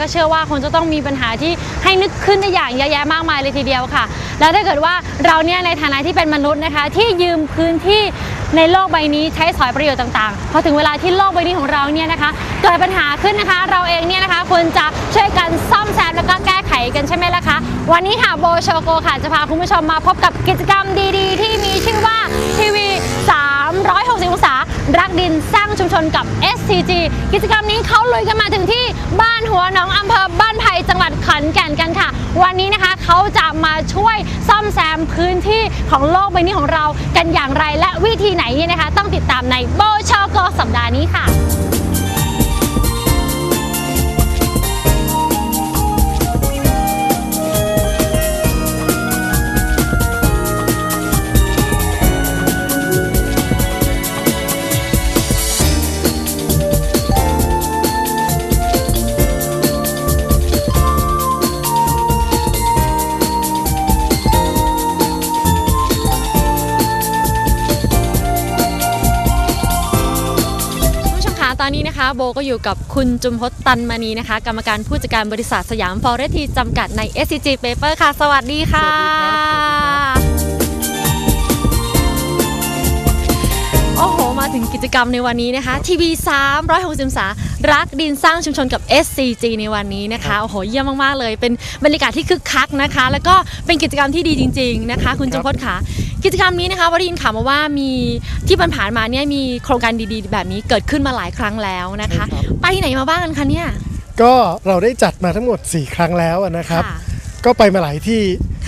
ก็เชื่อว่าคงจะต้องมีปัญหาที่ให้นึกขึ้นได้อย่างเยอะแยะมากมายเลยทีเดียวค่ะ แล้วถ้าเกิดว่าเราเนี่ยในฐานะที่เป็นมนุษย์นะคะ ที่ยืมพื้นที่ในโลกใบนี้ใช้สอยประโยชน์ต่างๆ พอถึงเวลาที่โลกใบนี้ของเราเนี่ยนะคะ เกิดปัญหาขึ้นนะคะ เราเองเนี่ยนะคะควรจะช่วยกันซ่อมแซมแล้วก็แก้ไขกันใช่ไหมล่ะคะ วันนี้ค่ะโบโชโกค่ะจะพาคุณผู้ชมมาพบกับกิจกรรมดีๆ ที่มีชื่อว่าทีวี360 องศา รักดินสร้างชุมชนกับ SCG กิจกรรมนี้เขาลุยกันมาถึงที่บ้านหัวหนองอำเภอบ้านไผ่จังหวัดขอนแก่นกันค่ะ วันนี้นะคะเขาจะมาช่วยซ่อมแซมพื้นที่ของโลกใบนี้ของเรากันอย่างไรและวิธีไหนเนี่ยนะคะ ต้องติดตามในโบชโกสัปดาห์นี้ค่ะ ตอนนี้นะคะโบก็อยู่กับคุณจุมพศตันมณีนะคะ กรรมการผู้จัดการบริษัทสยามฟอเรสทีจำกัดใน SCG Paper ค่ะ สวัสดีค่ะโอ้โหมา ถึงกิจกรรมในวันนี้นะคะทีวี360องศารักดินสร้างชุมชนกับ SCG ในวันนี้นะคะโอ้โหเยี่ยมมากๆเลย เป็นบรรยากาศที่คึกคักนะคะ แล้วก็เป็นกิจกรรมที่ดีจริง ๆนะคะ คุณจุมพจน์ค่ะกิจกรรมนี้นะคะวาได้ยินข่าวมาว่ามีที่ผ่านๆมาเนี่ยมีโครงการดีๆ แบบนี้เกิดขึ้นมาหลายครั้งแล้วนะคะใช่ครับไปที่ไหนมาบ้างกันคะเนี่ยก็เราได้จัดมาทั้งหมด 4 ครั้งแล้วนะครับค่ะก็ไปมาหลายที่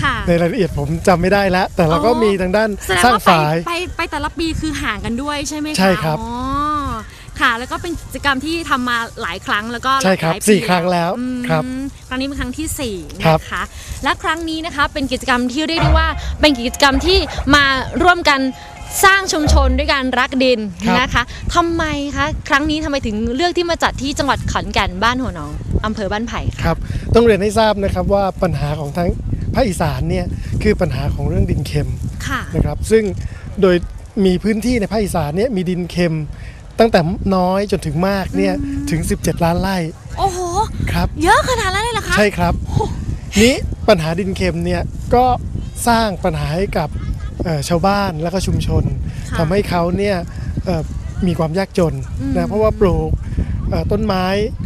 ค่ะ ในรายละเอียดผมจำไม่ได้แล้ว แต่เราก็อ๋อ มีทางด้านแสดงสร้างว่าไปฝาย ไปไปแต่ละปีคือห่างกันด้วยใช่ไหมคะใช่ครับ อ๋อค่ะ แล้วก็เป็นกิจกรรมที่ทำมาหลายครั้งแล้วก็ใช่ครับหลายปีสี่ครั้งแล้วอืมครับ ครั้งนี้เป็นครั้งที่สี่ครับ นะคะและครั้งนี้นะคะเป็นกิจกรรมที่เรียกได้ว่าเป็นกิจกรรมที่มาร่วมกันสร้างชุมชนด้วยการรักดินนะคะทำไมคะครั้งนี้ทำไมถึงเลือกที่มาจัดที่จังหวัดขอนแก่นบ้านหัวหนองอำเภอบ้านไผ่คะ ครับต้องเรียนให้ทราบนะครับว่าปัญหาของทั้ง ภาคอีสานเนี่ยคือปัญหาของเรื่องดินเค็มค่ะนะครับ ซึ่งโดยมีพื้นที่ในภาคอีสานเนี่ยมีดินเค็มตั้งแต่น้อยจนถึงมากเนี่ยถึง 17 ล้านไร่ โอ้โห ครับ เยอะขนาดนั้นเลยเหรอคะ ใช่ครับ นี้ปัญหาดินเค็มเนี่ยก็สร้างปัญหาให้กับเอ่อชาวบ้านและก็ชุมชนค่ะทำให้เขาเนี่ยเอ่อมีความยากจนอืมนะเพราะว่าปลูกเอ่อต้นไม้